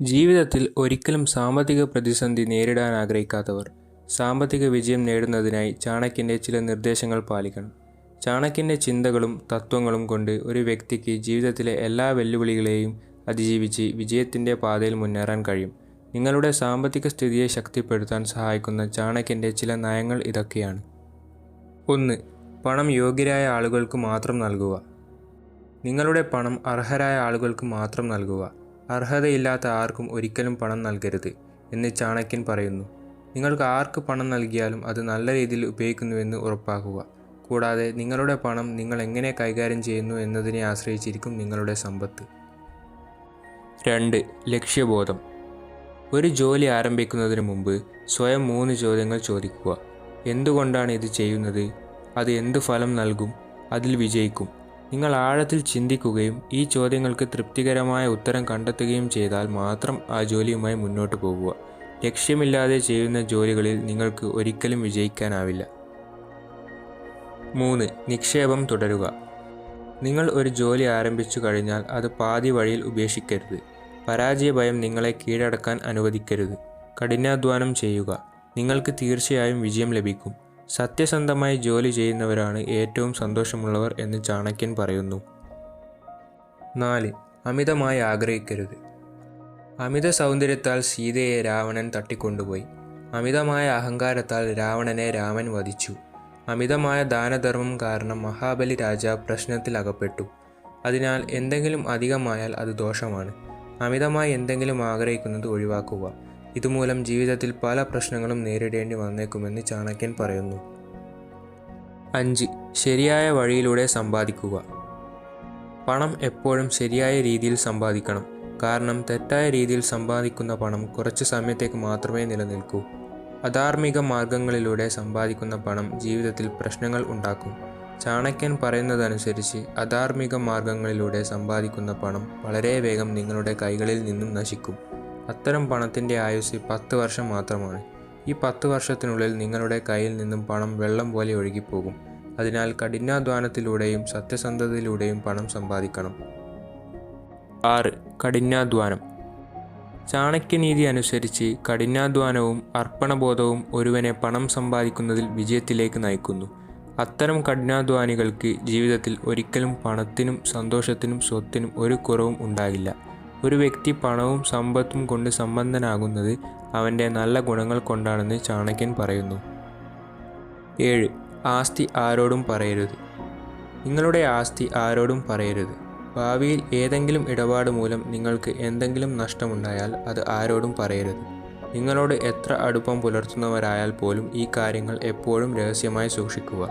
ജീവിതത്തിൽ ഒരിക്കലും സാമ്പത്തിക പ്രതിസന്ധി നേരിടാൻ ആഗ്രഹിക്കാത്തവർ സാമ്പത്തിക വിജയം നേടുന്നതിനായി ചാണക്യന്റെ ചില നിർദ്ദേശങ്ങൾ പാലിക്കണം. ചാണക്യന്റെ ചിന്തകളും തത്വങ്ങളും കൊണ്ട് ഒരു വ്യക്തിക്ക് ജീവിതത്തിലെ എല്ലാ വെല്ലുവിളികളെയും അതിജീവിച്ച് വിജയത്തിന്റെ പാതയിൽ മുന്നേറാൻ കഴിയും. നിങ്ങളുടെ സാമ്പത്തിക സ്ഥിതിയെ ശക്തിപ്പെടുത്താൻ സഹായിക്കുന്ന ചാണക്യന്റെ ചില നയങ്ങൾ ഇതൊക്കെയാണ്. ഒന്ന് പണം യോഗ്യരായ ആളുകൾക്ക് മാത്രം നൽകുക. നിങ്ങളുടെ പണം അർഹരായ ആളുകൾക്ക് മാത്രം നൽകുക. അർഹതയില്ലാത്ത ആർക്കും ഒരിക്കലും പണം നൽകരുത് എന്ന് ചാണക്യൻ പറയുന്നു. നിങ്ങൾക്ക് ആർക്ക് പണം നൽകിയാലും അത് നല്ല രീതിയിൽ ഉപയോഗിക്കുന്നുവെന്ന് ഉറപ്പാക്കുക. കൂടാതെ നിങ്ങളുടെ പണം നിങ്ങൾ എങ്ങനെ കൈകാര്യം ചെയ്യുന്നു എന്നതിനെ ആശ്രയിച്ചിരിക്കും നിങ്ങളുടെ സമ്പത്ത്. രണ്ട്. ലക്ഷ്യബോധം. ഒരു ജോലി ആരംഭിക്കുന്നതിന് മുമ്പ് സ്വയം മൂന്ന് ചോദ്യങ്ങൾ ചോദിക്കുക. എന്തുകൊണ്ടാണ് ഇത് ചെയ്യുന്നത്? അത് എന്ത് ഫലം നൽകും? അതിൽ വിജയിക്കും. നിങ്ങൾ ആഴത്തിൽ ചിന്തിക്കുകയും ഈ ചോദ്യങ്ങൾക്ക് തൃപ്തികരമായ ഉത്തരം കണ്ടെത്തുകയും ചെയ്താൽ മാത്രം ആ ജോലിയുമായി മുന്നോട്ട് പോകുക. ലക്ഷ്യമില്ലാതെ ചെയ്യുന്ന ജോലികളിൽ നിങ്ങൾക്ക് ഒരിക്കലും വിജയിക്കാനാവില്ല. മൂന്ന് നിക്ഷേപം തുടരുക. നിങ്ങൾ ഒരു ജോലി ആരംഭിച്ചു കഴിഞ്ഞാൽ അത് പാതി വഴിയിൽ ഉപേക്ഷിക്കരുത്. പരാജയ ഭയം നിങ്ങളെ കീഴടക്കാൻ അനുവദിക്കരുത്. കഠിനാധ്വാനം ചെയ്യുക. നിങ്ങൾക്ക് തീർച്ചയായും വിജയം ലഭിക്കും. സത്യസന്ധമായി ജോലി ചെയ്യുന്നവരാണ് ഏറ്റവും സന്തോഷമുള്ളവർ എന്ന് ചാണക്യൻ പറയുന്നു. നാല്. അമിതമായി ആഗ്രഹിക്കരുത്. അമിത സൗന്ദര്യത്താൽ സീതയെ രാവണൻ തട്ടിക്കൊണ്ടുപോയി. അമിതമായ അഹങ്കാരത്താൽ രാവണനെ രാമൻ വധിച്ചു. അമിതമായ ദാനധർമ്മം കാരണം മഹാബലി രാജ പ്രശ്നത്തിൽ അകപ്പെട്ടു. അതിനാൽ എന്തെങ്കിലും അധികമായാൽ അത് ദോഷമാണ്. അമിതമായി എന്തെങ്കിലും ആഗ്രഹിക്കുന്നത് ഒഴിവാക്കുക. ഇതുമൂലം ജീവിതത്തിൽ പല പ്രശ്നങ്ങളും നേരിടേണ്ടി വന്നേക്കുമെന്ന് ചാണക്യൻ പറയുന്നു. അഞ്ച്. ശരിയായ വഴിയിലൂടെ സമ്പാദിക്കുക. പണം എപ്പോഴും ശരിയായ രീതിയിൽ സമ്പാദിക്കണം. കാരണം തെറ്റായ രീതിയിൽ സമ്പാദിക്കുന്ന പണം കുറച്ച് സമയത്തേക്ക് മാത്രമേ നിലനിൽക്കൂ. അധാർമിക മാർഗങ്ങളിലൂടെ സമ്പാദിക്കുന്ന പണം ജീവിതത്തിൽ പ്രശ്നങ്ങൾ ഉണ്ടാക്കും. ചാണക്യൻ പറയുന്നതനുസരിച്ച് അധാർമിക മാർഗങ്ങളിലൂടെ സമ്പാദിക്കുന്ന പണം വളരെ വേഗം നിങ്ങളുടെ കൈകളിൽ നിന്നും നശിക്കും. അത്തരം പണത്തിന്റെ ആയുസ് പത്ത് വർഷം മാത്രമാണ്. ഈ പത്ത് വർഷത്തിനുള്ളിൽ നിങ്ങളുടെ കയ്യിൽ നിന്നും പണം വെള്ളം പോലെ ഒഴുകിപ്പോകും. അതിനാൽ കഠിനാധ്വാനത്തിലൂടെയും സത്യസന്ധതയിലൂടെയും പണം സമ്പാദിക്കണം. ആറ്. കഠിനാധ്വാനം. ചാണക്യനീതി അനുസരിച്ച് കഠിനാധ്വാനവും അർപ്പണബോധവും ഒരുവനെ പണം സമ്പാദിക്കുന്നതിൽ വിജയത്തിലേക്ക് നയിക്കുന്നു. അത്തരം കഠിനാധ്വാനികൾക്ക് ജീവിതത്തിൽ ഒരിക്കലും പണത്തിനും സന്തോഷത്തിനും സ്വത്തിനും ഒരു കുറവും ഉണ്ടാകില്ല. ഒരു വ്യക്തി പണവും സമ്പത്തും കൊണ്ട് സമ്പന്നനാകുന്നത് അവന്റെ നല്ല ഗുണങ്ങൾ കൊണ്ടാണെന്ന് ചാണക്യൻ പറയുന്നു. ഏഴ്. ആസ്തി ആരോടും പറയരുത്. നിങ്ങളുടെ ആസ്തി ആരോടും പറയരുത്. ഭാവിയിൽ ഏതെങ്കിലും ഇടപാട് മൂലം നിങ്ങൾക്ക് എന്തെങ്കിലും നഷ്ടമുണ്ടായാൽ അത് ആരോടും പറയരുത്. നിങ്ങളോട് എത്ര അടുപ്പം പുലർത്തുന്നവരായാൽ പോലും ഈ കാര്യങ്ങൾ എപ്പോഴും രഹസ്യമായി സൂക്ഷിക്കുക.